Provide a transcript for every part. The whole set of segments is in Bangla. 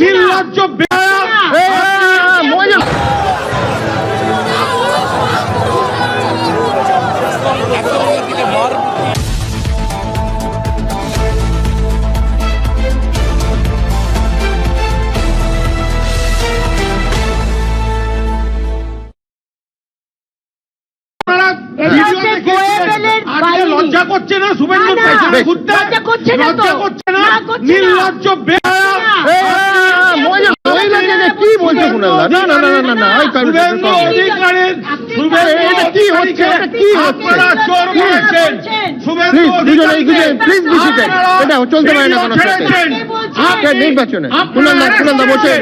নির্লজ্জ করছে না শুভেন্দু লজ্জা করছে না লজ্জা করছে না। নির্লজ্জ কি বলছে না না না না না না কি হচ্ছে? কি হচ্ছে? দুজনে প্লিজ এটা চলতে পারে না কোনো নির্বাচনে আপনারা কুণালদা কুণালদা বসে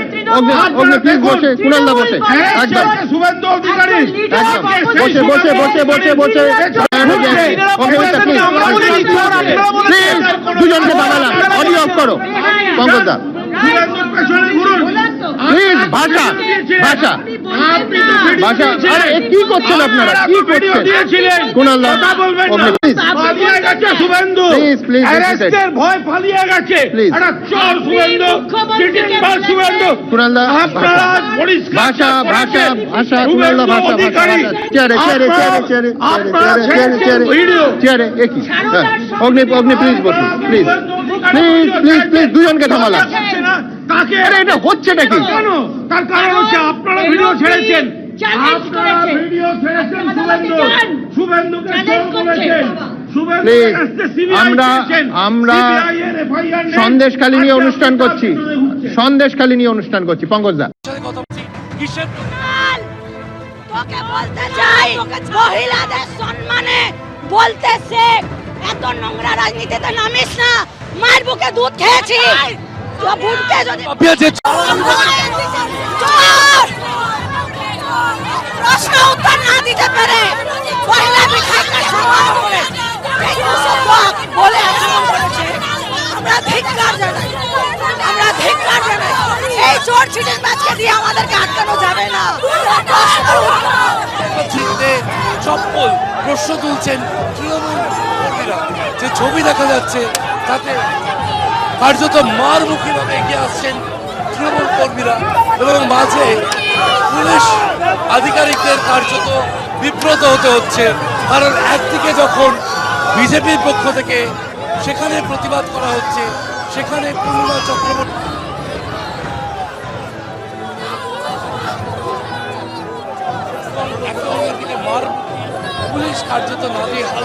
অগ্নি প্লিজ বসে কুণালদা বসে একদম শুভেন্দু অধিকারী বসে বসে বসে বসে বসে দুজনকে দাঁড়ালাম অডিও অফ করো পঙ্কজ দা ভাষা ভাষা। ভাষা। আরে কি করছেন আপনারা? কি করছেন? দিয়েছিলেন। কুণালদা কথা বলবেন না। অগ্নি প্লিজ পালিয়ে গেছে শুভেন্দু। Please, অ্যারেস্টের ভয় পালিয়ে গেছে। চোর শুভেন্দু চিটিং শুভেন্দু। কুণালদা আপনারা ভাষা। ভাষা ভাষা করেছেন। ভাষা ভাষা ভাষা অধিকারী। ভাষা চেয়ারে চেয়ারে চেয়ারে চেয়ারে আপনারা চেয়ারে চেয়ারে ভিডিও। চেয়ারে একই হ্যাঁ। অগ্নি অগ্নি প্লিজ বসুন প্লিজ প্লিজ প্লিজ প্লিজ দুজনকে না, তাকে আরে এটা হচ্ছে নাকি? কেন? তার কারণ হচ্ছে আপনারা ভিডিও ছেড়েছেন। আপনারা ভিডিও শুভেন্দু। শুভেন্দুকে আমরা- আমরা। সন্দেশখালী নিয়ে অনুষ্ঠান করছি। সন্দেশখালী নিয়ে অনুষ্ঠান করছি। তোকে বলতে চাই মহিলাদের সম্মানে বলতে শেখ এত নোংরা রাজনীতিতে নামিস না। মায়ের বুকে দুধ খেয়েছি! প্রশ্ন উত্তর না দিতে পেরে। মহিলা বিধায়ককে সম্মান করে বলে আমরা ধিক্কার জানাই। আমরা ধিক্কার জানাই। এই চোর ছিটের ম্যাচকে দিয়ে আমাদেরকে আটকানো যাবে না। চপ্পল প্রশ্ন তুলছেন তৃণমূল যে ছবি দেখা যাচ্ছে তাতে কার্যত মার মুখীভাবে এগিয়ে আসছেন তৃণমূল কর্মীরা এবং মাঝে পুলিশ আধিকারিকদের কার্যত বিব্রত হতে হচ্ছে। কারণ একদিকে যখন বিজেপির পক্ষ থেকে সেখানে প্রতিবাদ করা হচ্ছে, সেখানে পূর্ণিমা চক্রবর্তী পুলিশ কার্যত না দিয়ে হাল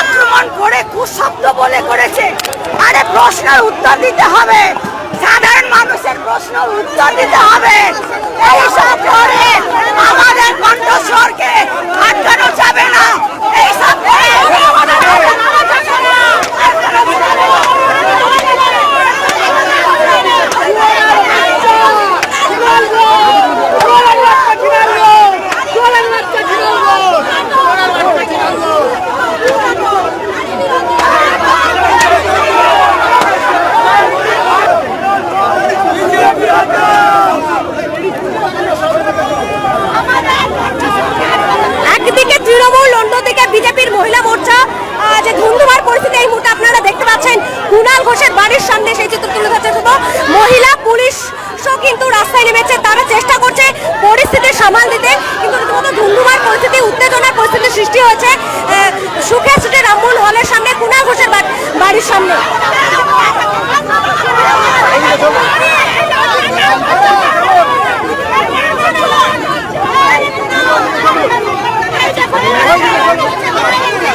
আক্রমণ করে কুশব্দ বলে করেছে। আরে প্রশ্নের উত্তর দিতে হবে। সাধারণ মানুষের প্রশ্ন উত্তর দিতে হবে। এইসব করে আমাদের কণ্ঠস্বরকে আটকানো যাবে না এইসব করে আমাদের আটকানো যাবে না। আটকানো যাবে না। একদিকে তৃণমূল অন্যদিকে বিজেপির মহিলা মোর্চা যে ধুন্ধুমার পরিস্থিতি এই মুহূর্তে আপনারা দেখতে পাচ্ছেন। কুণাল ঘোষের বাড়ির সামনে সেই চিত্র তুলে ধরছে শুধু মহিলা, পুলিশ রাস্তায় নেমেছে, তারা চেষ্টা করছে পরিস্থিতি সামাল দিতে, কিন্তু রীতিমতো ধুন্ধুমার পরিস্থিতি, উত্তেজনার পরিস্থিতি সৃষ্টি হয়েছে। সুখে স্ট্রিটে রামমোহন হলের সামনে কুনা ঘোষের বাড়ির সামনে।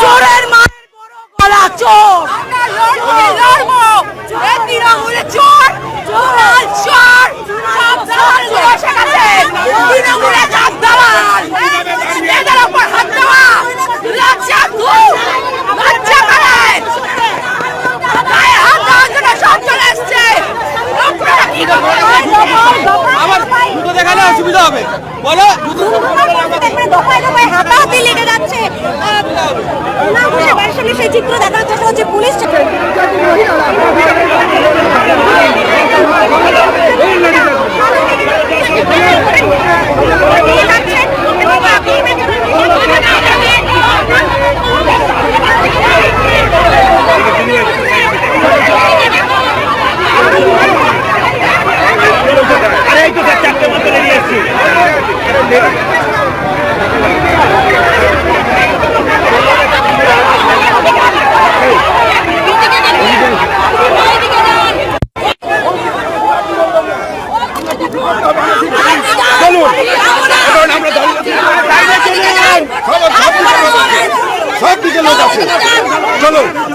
চোরের মায়ের বড় গলা চোর লড়বো এ তৃণমূলে চোর চোর চোর সব চোর চোর এসে গেছে তৃণমূলে সব দালাল এদের ওপর হাত দেওয়া লজ্জা তুই লজ্জা করেন গায়ে হাত দেওয়ার জন্য সব চলে এসছে আপনারা কি আমার দুটো দেখালে অসুবিধা হবে বলো দফায় দফায় হাতাহাতি লেগে যাচ্ছে আহ, কুনা ঘোষের বাড়ির সামনে সেই চিত্র দেখানোর চেষ্টা হচ্ছে পুলিশ।